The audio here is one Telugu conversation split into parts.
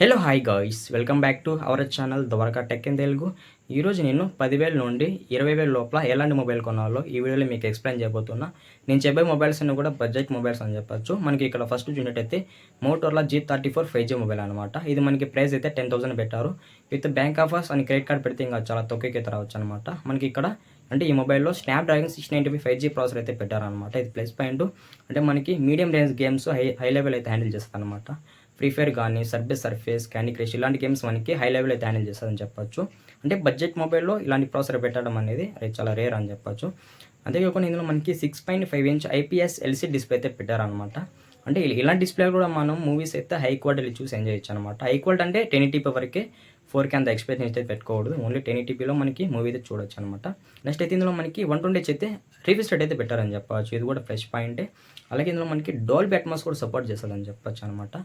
Hello hi guys welcome back to our channel Dwaraka tech in Telugu ఈరోజు నేను పదివేల నుండి ఇరవై వేల లోపల ఎలాంటి మొబైల్ కొనాలో ఈ వీడియోలో మీకు ఎక్స్ప్లెయిన్ చేయబోతున్నా. నేను చెప్పే మొబైల్స్ అన్ని కూడా బడ్జెట్ మొబైల్స్ అని చెప్పొచ్చు. మనకి ఇక్కడ ఫస్ట్ చూసినట్టయితే Motorola G thirty four five G mobile అనమాట ఇది మనకి ప్రైస్ అయితే టెన్ థౌసండ్ పెట్టారు. విత్ బ్యాంక్ ఆఫర్స్ అని క్రెడిట్ కార్డ్ పెడితే ఇంకా చాలా తొక్కకి రావచ్చు అనమాట మనకి ఇక్కడ అంటే ఈ మొబైల్లో Snapdragon six ninety five five G processor అయితే పెట్టారనమాట ఇది ప్లస్ పాయింట్ అంటే మనకి medium range games high high level అయితే హ్యాండిల్ చేస్తుంది అనమాట ఫ్రీ ఫైర్ కానీ సర్బే సర్ఫేస్ క్యాండీ క్రష్ ఇలాంటి గేమ్స్ మనకి హై లెవెల్ అయితే హ్యాండిల్ చేస్తుందని చెప్పొచ్చు. అంటే బడ్జెట్ మొబైల్లో ఇలాంటి ప్రాసెసర్ పెట్టడం అనేది చాలా రేర్ అని చెప్పొచ్చు. అంతేకాకుండా ఇందులో మనకి six point five inch IPS LC display అయితే పెట్టారనమాట అంటే ఇలాంటి డిస్ప్లే కూడా మనం మూవీస్ అయితే హై క్వాలిటీ చూసి ఎంజాయ్ చేయొచ్చు అనమాట హై క్వాలిటీ అంటే టెన్ టీపీ వరకే ఫోర్కి అంత ఎక్స్పీరియన్స్ అయితే పెట్టుకోకూడదు. ఓన్లీ టెన్ ఈటీపీలో మనకి మూవీ అయితే చూడొచ్చు అనమాట నెక్స్ట్ అయితే ఇందులో మనకి వన్ ట్వంటీ అయితే రివ్యూస్ అయితే పెట్టారని చెప్పవచ్చు ఇది కూడా ఫ్రెష్ పాయింటే. అలాగే ఇందులో మనకి డోల్ బ్యాట్మాస్ కూడా సపోర్ట్ చేస్తారని చెప్పొచ్చు అనమాట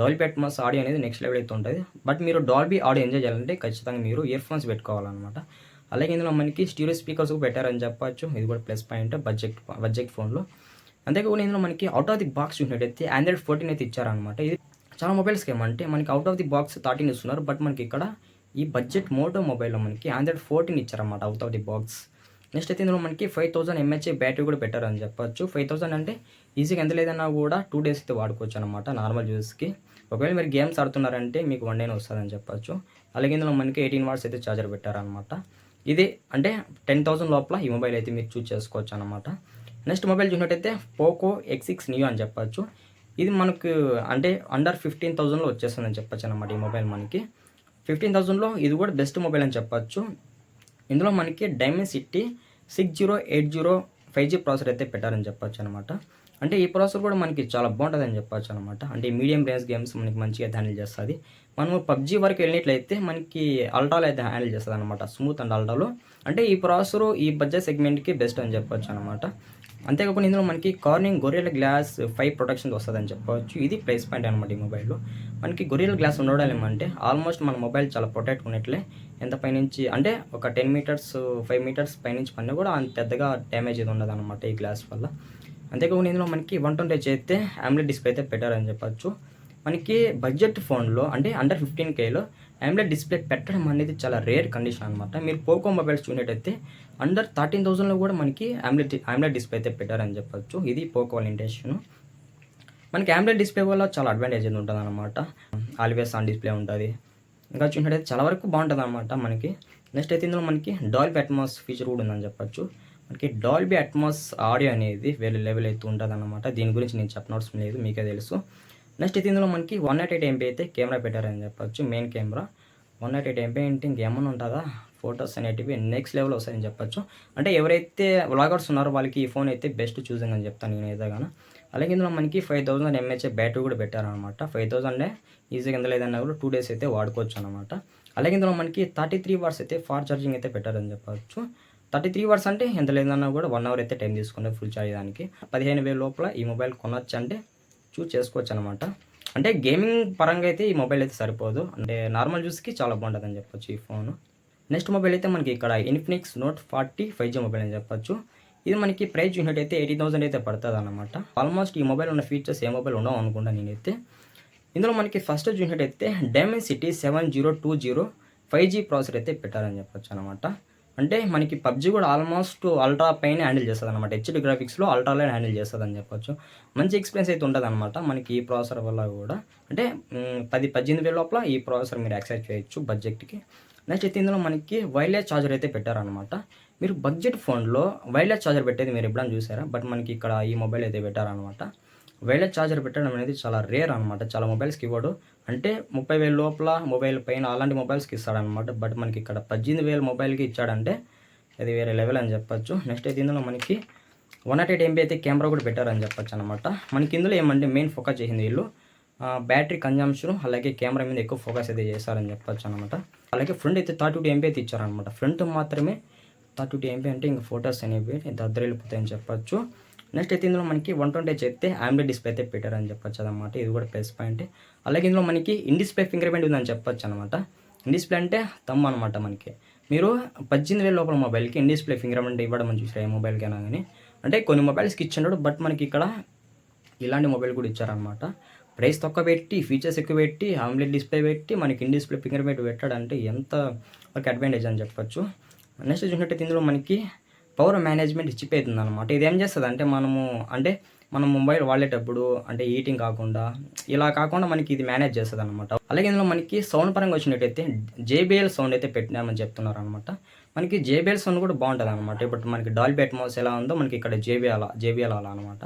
డాల్బీ అట్మాస్ ఆడియో అనేది నెక్స్ట్ లెవెల్ అయితే ఉంటుంది. బట్ మీరు డాల్బీ ఆడియో ఎంజాయ్ చేయాలంటే ఖచ్చితంగా మీరు ఇయర్ ఫోన్స్ పెట్టుకోవాలన్నమాట. అలాగే ఇందులో మనకి స్టీరియో స్పీకర్స్ కూడా పెట్టారని చెప్పొచ్చు. ఇది కూడా ప్లస్ పాయింట్ బడ్జెట్ బడ్జెట్ ఫోన్లో. అంతేకాకుండా ఇందులో మనకి అవుట్ ఆఫ్ ది బాక్స్ చూసినట్టయితే ఆండ్రాయిడ్ ఫోర్టీన్ అయితే ఇచ్చారనమాట ఇది చాలా మొబైల్స్కి ఏమంటే మనకి out of the box thirteen ఇస్తున్నారు బట్ మనకి ఇక్కడ ఈ బడ్జెట్ మోటో మొబైల్లో మనకి Android fourteen ఇచ్చారన్నమాట out of the box next అయితే ఇందులో మనకి ఫైవ్ థౌసండ్ ఎంహెచ్ఏ బ్యాటరీ కూడా పెట్టారని చెప్పొచ్చు. ఫైవ్ థౌసండ్ అంటే ఈజీగా ఎంత లేదన్నా కూడా టూ డేస్ అయితే వాడుకోవచ్చు అనమాట నార్మల్ యూజెస్కి ఒకవేళ మీరు గేమ్స్ ఆడుతున్నారంటే మీకు వన్ డేనే వస్తుందని చెప్పొచ్చు. అలాగే ఇందులో మనకి ఎయిటీన్ వాట్స్ అయితే ఛార్జర్ పెట్టారనమాట ఇది అంటే టెన్ థౌసండ్ లోపల ఈ మొబైల్ అయితే మీరు చూస్ చేసుకోవచ్చు అనమాట నెక్స్ట్ మొబైల్ చూసినట్టయితే పోకో ఎక్స్ సిక్స్ న్యూ అని చెప్పొచ్చు. ఇది మనకు అంటే అండర్ ఫిఫ్టీన్ థౌజండ్లో వచ్చేస్తుందని చెప్పచ్చు అనమాట ఈ మొబైల్ మనకి. ఫిఫ్టీన్ థౌసండ్లో ఇది కూడా బెస్ట్ మొబైల్ అని చెప్పచ్చు. ఇందులో మనకి Dimensity six zero eight zero five G processor అయితే పెట్టారని చెప్పచ్చు అనమాట అంటే ఈ ప్రాసెసర్ కూడా మనకి చాలా బాగుంటుంది అని చెప్పచ్చు అనమాట అంటే మీడియం రేంజ్ గేమ్స్ మనకి మంచిగా హ్యాండిల్ చేస్తుంది. మనము పబ్జీ వరకు వెళ్ళినట్లయితే మనకి అల్ట్రాలో అయితే హ్యాండిల్ చేస్తుంది అనమాట స్మూత్ అండ్ అల్ట్రాలో అంటే ఈ ప్రాసెసర్ ఈ బడ్జెట్ సెగ్మెంట్కి బెస్ట్ అని చెప్పొచ్చు అనమాట అంతేకాకుండా ఇందులో మనకి Corning Gorilla glass five protection వస్తుందని చెప్పవచ్చు ఇది ప్రైస్ పాయింట్ అనమాట ఈ మొబైల్లో మనకి గొరియల్ గ్లాస్ ఉండడం ఏమంటే ఆల్మోస్ట్ మన మొబైల్ చాలా ప్రొటెక్ట్ ఉన్నట్లే ఎంత పైనుంచి అంటే ఒక టెన్ మీటర్స్ ఫైవ్ మీటర్స్ పైనుంచి పడినా కూడా అంత పెద్దగా డ్యామేజ్ ఇది ఉండదు అనమాట ఈ గ్లాస్ వల్ల. అంతేకాకుండా ఇందులో మనకి వన్ ట్వంటీ అయితే ఆమ్లెట్ డిస్ప్లే అయితే పెట్టారని చెప్పొచ్చు. మనకి బడ్జెట్ ఫోన్లో అంటే అండర్ ఫిఫ్టీన్ కేలో ఆమ్లెట్ డిస్ప్లే పెట్టడం అనేది చాలా రేర్ కండిషన్ అనమాట మీరు పోకో మొబైల్స్ చూసినట్టయితే అండర్ థర్టీన్ థౌసండ్లో కూడా మనకి ఆమ్లెట్ ఆమ్లెట్ డిస్ప్లే అయితే పెట్టారని చెప్పొచ్చు. ఇది పోకో వాళ్ళ ఇంటెన్షన్ మనకి ఆమ్లెట్ డిస్ప్లే వల్ల చాలా అడ్వాంటేజ్ అయితే ఉంటుంది అనమాట ఆల్వేస్ ఆన్ డిస్ప్లే ఉంటుంది. ఇంకా చూసినట్టయితే చాలా వరకు బాగుంటుంది అనమాట మనకి. నెక్స్ట్ అయితే ఇందులో మనకి డాల్బీ అట్మాస్ ఫీచర్ కూడా ఉందని చెప్పొచ్చు. మనకి డాల్బీ అట్మాస్ ఆడియో అనేది వేరే లెవెల్ అయితే ఉంటుంది అనమాట దీని గురించి నేను చెప్పనవసరం లేదు మీకే తెలుసు. నెక్స్ట్ ఇది ఇందులో మనకి వన్ నాట్ ఎయిట్ ఎంపీ అయితే కెమెరా పెట్టారని చెప్పచ్చు main camera one naught eight MP అంటే ఇంకేమన్నా ఉంటుందా? ఫొటోస్ అనేటివి నెక్స్ట్ లెవెల్ వస్తాయని చెప్పచ్చు. అంటే ఎవరైతే వ్లాగర్స్ ఉన్నారో వాళ్ళకి ఈ ఫోన్ అయితే బెస్ట్ చూసింగ్ అని చెప్తాను నేను అయితే కానీ అలాగే ఇందులో మనకి ఫైవ్ థౌసండ్ ఎంహెచ్ఏ బ్యాటరీ కూడా పెట్టారనమాట ఫైవ్ థౌసండే ఈజీగా ఎంత లేదన్నా కూడా టూ డేస్ అయితే వాడుకోవచ్చు అనమాట అలాగే ఇందులో మనకి థర్టీ త్రీ వాట్స్ అయితే ఫార్ ఛార్జింగ్ అయితే పెట్టారని చెప్పవచ్చు థర్టీ త్రీ వాట్స్ అంటే ఎంత లేదన్నా కూడా వన్ అవర్ అయితే టైం తీసుకుంటే ఫుల్ ఛార్జ్ దానికి. పదిహేను వేల లోపల ఈ మొబైల్ కొనొచ్చు అంటే చూస్ చేసుకోవచ్చు అనమాట అంటే గేమింగ్ పరంగా అయితే ఈ మొబైల్ అయితే సరిపోదు. అంటే నార్మల్ యూస్కి చాలా బాగుంటుంది అని చెప్పొచ్చు ఈ ఫోన్ నెక్స్ట్ మొబైల్ అయితే మనకి ఇక్కడ Infinix Note forty five G mobile అని చెప్పొచ్చు. ఇది మనకి ప్రైస్ చూసినట్టయితే ఎయిటీ థౌసండ్ అయితే పడుతుంది అనమాట ఆల్మోస్ట్ ఈ మొబైల్ ఉన్న ఫీచర్స్ ఏ మొబైల్ ఉండవు అనుకుంటా నేనైతే. ఇందులో మనకి ఫస్ట్ చూసినట్టయితే Dimensity seven zero two zero five G processor అయితే పెట్టారని చెప్పొచ్చు అనమాట. అంటే మనకి పబ్జీ కూడా ఆల్మోస్ట్ అల్ట్రా పైన హ్యాండిల్ చేస్తుంది అనమాట హెచ్డి గ్రాఫిక్స్లో అల్ట్రాలో హ్యాండిల్ చేస్తుంది అని చెప్పొచ్చు. మంచి ఎక్స్పీరియన్స్ అయితే ఉంటుంది అనమాట మనకి ఈ ప్రాసెసర్ వల్ల కూడా. అంటే పది పద్దెనిమిది వేల లోపల ఈ ప్రాసెసర్ మీరు యాక్సెస్ చేయొచ్చు బడ్జెట్కి నెక్స్ట్ అయితే ఇందులో మనకి వైర్లెస్ ఛార్జర్ అయితే పెట్టారనమాట మీరు బడ్జెట్ ఫోన్లో వైర్లెస్ ఛార్జర్ పెట్టేది మీరు ఎప్పుడైనా చూసారా? బట్ మనకి ఇక్కడ ఈ మొబైల్ అయితే పెట్టారనమాట వైర్లెస్ ఛార్జర్ పెట్టడం అనేది చాలా రేర్ అనమాట చాలా మొబైల్స్కి ఇవ్వడు. అంటే ముప్పై వేల లోపల మొబైల్ పైన అలాంటి మొబైల్స్కి ఇస్తాడనమాట బట్ మనకి ఇక్కడ పద్దెనిమిది వేల మొబైల్కి ఇచ్చాడంటే అది వేరే లెవెల్ అని చెప్పొచ్చు. నెక్స్ట్ అయితే ఇందులో మనకి వన్ నాట్ ఎయిట్ ఎంబీ అయితే కెమెరా కూడా పెట్టారని చెప్పొచ్చు అనమాట మనకి ఇందులో ఏమంటే మెయిన్ ఫోకస్ చేసింది వీళ్ళు. బ్యాటరీ కన్జంప్షన్ అలాగే కెమెరా మీద ఎక్కువ ఫోకస్ అయితే చేశారని చెప్పొచ్చు అనమాట అలాగే ఫ్రంట్ అయితే థర్టీ టూ ఎంబీ అయితే ఇచ్చారనమాట ఫ్రంట్ మాత్రమే థర్టీ టూ ఎంబీ అంటే ఇంకా ఫొటోస్ అనేవి దద్దరు వెళ్ళిపోతాయని చెప్పొచ్చు. నెక్స్ట్ అయితే ఇందులో మనకి వన్ ట్వంటీ చెప్తే ఆమ్లెట్ డిస్ప్లే అయితే పెట్టారని చెప్పొచ్చు అనమాట ఇది కూడా ప్లస్ పాయింట్ అలాగే ఇందులో మనకి ఇన్ డిస్ప్లే ఫింగర్ ప్రింట్ ఉందని చెప్పొచ్చు అనమాట ఇన్ డిస్ప్లే అంటే తమ్ము అనమాట మనకి. మీరు పద్దెనిమిది వేల లోపల మొబైల్కి ఇన్ డిస్ప్లే ఫింగర్ ప్రింట్ ఇవ్వడం అని చూసారు ఏ మొబైల్కైనా కానీ అంటే కొన్ని మొబైల్స్కి ఇచ్చిండు బట్ మనకి ఇక్కడ ఇలాంటి మొబైల్ కూడా ఇచ్చారనమాట ప్రైస్ తక్కువ పెట్టి ఫీచర్స్ ఎక్కువ పెట్టి ఆమ్లెట్ డిస్ప్లే పెట్టి మనకి ఇన్ డిస్ప్లే ఫింగర్ ప్రింట్ పెట్టాడంటే ఎంత ఒక అడ్వాంటేజ్ అని చెప్పొచ్చు. నెక్స్ట్ చూసినట్టయితే ఇందులో మనకి పవర్ మేనేజ్మెంట్ చిప్ అవుతుంది అనమాట ఇది ఏం చేస్తుంది అంటే మనము అంటే మనం మొబైల్ వాడేటప్పుడు అంటే హీటింగ్ కాకుండా ఇలా కాకుండా మనకి ఇది మేనేజ్ చేస్తుంది అనమాట అలాగే ఇందులో మనకి సౌండ్ పరంగా వచ్చినట్టయితే జేబిఎల్ సౌండ్ అయితే పెట్టినామని చెప్తున్నారు అనమాట మనకి జేబిఎల్ సౌండ్ కూడా బాగుంటుంది అనమాట ఇప్పుడు మనకి డాల్బీ అట్మాస్ ఎలా ఉందో మనకి ఇక్కడ జేబిఎల్ జేబిఎల్ అలా అనమాట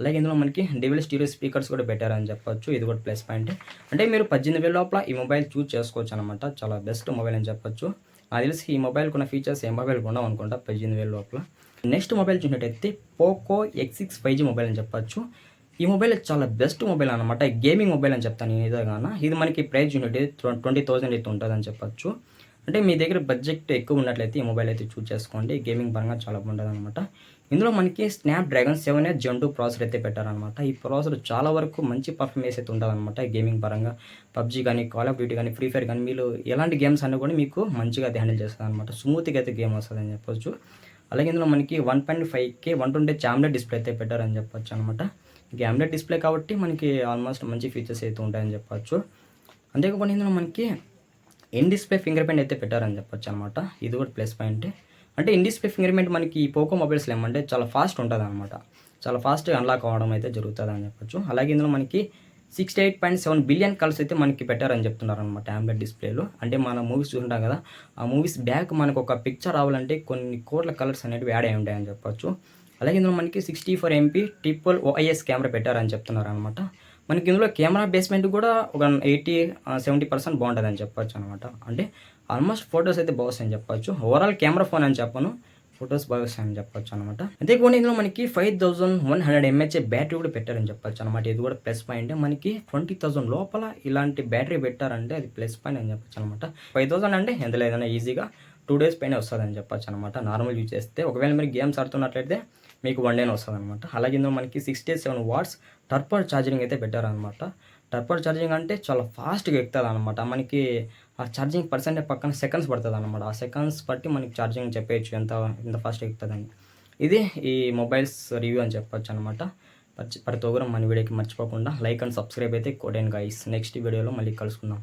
అలాగే ఇందులో మనకి డివిల్ స్టీరియో స్పీకర్స్ కూడా పెట్టారని చెప్పొచ్చు. ఇది కూడా ప్లస్ పాయింట్. అంటే మీరు పద్దెనిమిది వేల లోపల ఈ మొబైల్ చూస్ చేసుకోవచ్చు అనమాట చాలా బెస్ట్ మొబైల్ అని చెప్పొచ్చు. నాకు తెలిసి ఈ మొబైల్ కొన్న ఫీచర్స్ ఏ మొబైల్ ఉండవు అనుకుంటా పద్దెనిమిది వేల లోపల. నెక్స్ట్ మొబైల్ చూసినట్టయితే Poco X six five G mobile అని చెప్పొచ్చు. ఈ మొబైల్ చాలా బెస్ట్ మొబైల్ అనమాట గేమింగ్ మొబైల్ అని చెప్తాను నేను ఇదేగాన ఇది మనకి ప్రైస్ చూసినట్టు ట్వంటీ థౌసండ్ అయితే ఉంటుందని చెప్పొచ్చు. అంటే మీ దగ్గర బడ్జెట్ ఎక్కువ ఉన్నట్లయితే ఈ మొబైల్ అయితే చూస్ చేసుకోండి. గేమింగ్ పరంగా చాలా బాగుంటుంది అనమాట ఇందులో మనకి Snapdragon seven eight gen two processor అయితే పెట్టారనమాట ఈ ప్రాసెసర్ చాలా వరకు మంచి పర్ఫార్మెన్స్ అయితే ఉంటుందన్నమాట గేమింగ్ పరంగా. పబ్జీ కానీ కాల్ ఆఫ్ డ్యూటీ కానీ ఫ్రీ ఫైర్ కానీ మీరు ఎలాంటి గేమ్స్ అన్నీ కూడా మీకు మంచిగా అయితే హ్యాండిల్ చేస్తుంది అనమాట స్మూత్గా అయితే గేమ్ వస్తుంది అని చెప్పొచ్చు. అలాగే ఇందులో మనకి one point five K one twenty AMOLED display అయితే పెట్టారని చెప్పొచ్చు అనమాట గ్యామ్లెట్ డిస్ప్లే కాబట్టి మనకి ఆల్మోస్ట్ మంచి ఫీచర్స్ అయితే ఉంటాయని చెప్పొచ్చు. అంతేకాకుండా ఇందులో మనకి ఇన్ డిస్ప్లే ఫింగర్ ప్రింట్ అయితే పెట్టారని చెప్పొచ్చు అనమాట ఇది కూడా ప్లస్ పాయింట్ అంటే ఇన్ డిస్ప్లే ఫింగర్ ప్రింట్ మనకి ఈ పోకో మొబైల్స్లో ఏమంటే చాలా ఫాస్ట్ ఉంటుంది అనమాట చాలా ఫాస్ట్గా అన్లాక్ అవ్వడం అయితే జరుగుతుంది అని చెప్పొచ్చు. అలాగే ఇందులో మనకి sixty eight point seven billion colours అయితే మనకి పెట్టారని చెప్తున్నారు అనమాట ఆంబ్లెట్ డిస్ప్లేలో అంటే మన మూవీస్ చూసుంటాం కదా ఆ మూవీస్ బ్యాక్ మనకు ఒక పిక్చర్ రావాలంటే కొన్ని కోట్ల కలర్స్ అనేవి యాడ్ అయి ఉంటాయని చెప్పొచ్చు. అలాగే ఇందులో మనకి sixty four MP triple OIS camera పెట్టారని చెప్తున్నారు అనమాట మనకి ఇందులో కెమెరా బేస్మెంట్ కూడా ఒక ఎయిటీ సెవెంటీ పర్సెంట్ బాగుంటుంది అని చెప్పొచ్చు అనమాట అంటే ఆల్మోస్ట్ ఫొటోస్ అయితే బాగుస్తాయని చెప్పొచ్చు. ఓవరాల్ కెమెరా ఫోన్ అని చెప్పను. ఫొటోస్ బాగా వస్తాయని చెప్పొచ్చు అనమాట అంతేకాకుండా ఇందులో మనకి five thousand one hundred mAh battery కూడా పెట్టారని చెప్పొచ్చు అనమాట ఇది కూడా ప్లస్ పాయింట్. మనకి ట్వంటీ థౌసండ్ లోపల ఇలాంటి బ్యాటరీ పెట్టారంటే అది ప్లస్ పాయింట్ అని చెప్పొచ్చు అనమాట ఫైవ్ థౌసండ్ అంటే ఎంత లేదన్నా ఈజీగా టూ డేస్ పైన వస్తుందని చెప్పొచ్చు అనమాట నార్మల్ యూజ్ చేస్తే. ఒకవేళ మీరు గేమ్స్ ఆడుతున్నట్లయితే మీకు వన్ డేనే వస్తుంది అనమాట అలాగే ఇందులో మనకి sixty seven watts turbo charging అయితే పెట్టారనమాట టర్పర్ ఛార్జింగ్ అంటే చాలా ఫాస్ట్గా ఎక్కుతుంది అనమాట మనకి ఆ ఛార్జింగ్ పర్సెంట్ పక్కన సెకండ్స్ పడుతుంది అనమాట ఆ సెకండ్స్ బట్టి మనకి ఛార్జింగ్ చెప్పేయచ్చు ఎంత ఎంత ఫాస్ట్గా ఎక్కుతుందని. ఇది ఈ మొబైల్స్ రివ్యూ అని చెప్పొచ్చు అనమాట ప్రతి ఒక్కరు మన వీడియోకి మర్చిపోకుండా లైక్ అండ్ సబ్స్క్రైబ్ అయితే కోడెన్ గైస్ నెక్స్ట్ వీడియోలో మళ్ళీ కలుసుకుందాం.